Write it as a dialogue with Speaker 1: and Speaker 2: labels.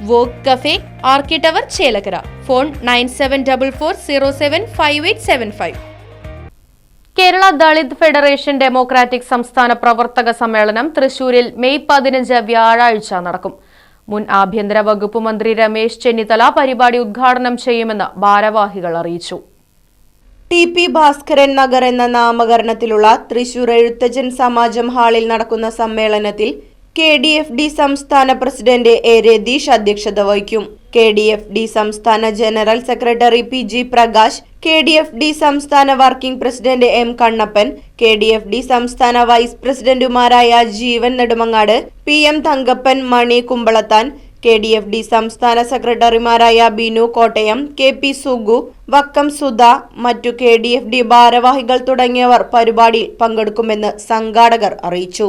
Speaker 1: Walk cafe ആർക്കി tower Chelakkara. Phone nine seven double four zero seven five eight seven five. Kerala Dalit Federation Democratic സംസ്ഥാന പ്രവർത്തക സമ്മേളനം തൃശൂരിൽ May പതിനഞ്ച് വ്യാഴാഴ്ച നടക്കും. മുൻ ആഭ്യന്തര വകുപ്പ് മന്ത്രി രമേശ് ചെന്നിത്തല പരിപാടി ഉദ്ഘാടനം ചെയ്യുമെന്ന് ഭാരവാഹികൾ അറിയിച്ചു.
Speaker 2: ടി പി ഭാസ്കരൻ നഗർ എന്ന നാമകരണത്തിലുള്ള തൃശൂർ എഴുത്തച്ഛൻ സമാജം ഹാളിൽ നടക്കുന്ന സമ്മേളനത്തിൽ കെ ഡി എഫ് ഡി സംസ്ഥാന പ്രസിഡന്റ് എ രതീഷ് അധ്യക്ഷത വഹിക്കും. കെ ഡി എഫ് ഡി സംസ്ഥാന general secretary P G Prakash K D F D സംസ്ഥാന working president M Kannappan K D F D സംസ്ഥാന വൈസ് പ്രസിഡന്റുമാരായ Jeevan Nedumangad P M Thankappan Mani Kumbalathan K D F D സംസ്ഥാന സെക്രട്ടറിമാരായ Binu Kottayam K P Sugu Vakkam Sudha മറ്റു K D F D ഭാരവാഹികൾ തുടങ്ങിയവർ പരിപാടിയിൽ പങ്കെടുക്കുമെന്ന് സംഘാടകർ അറിയിച്ചു.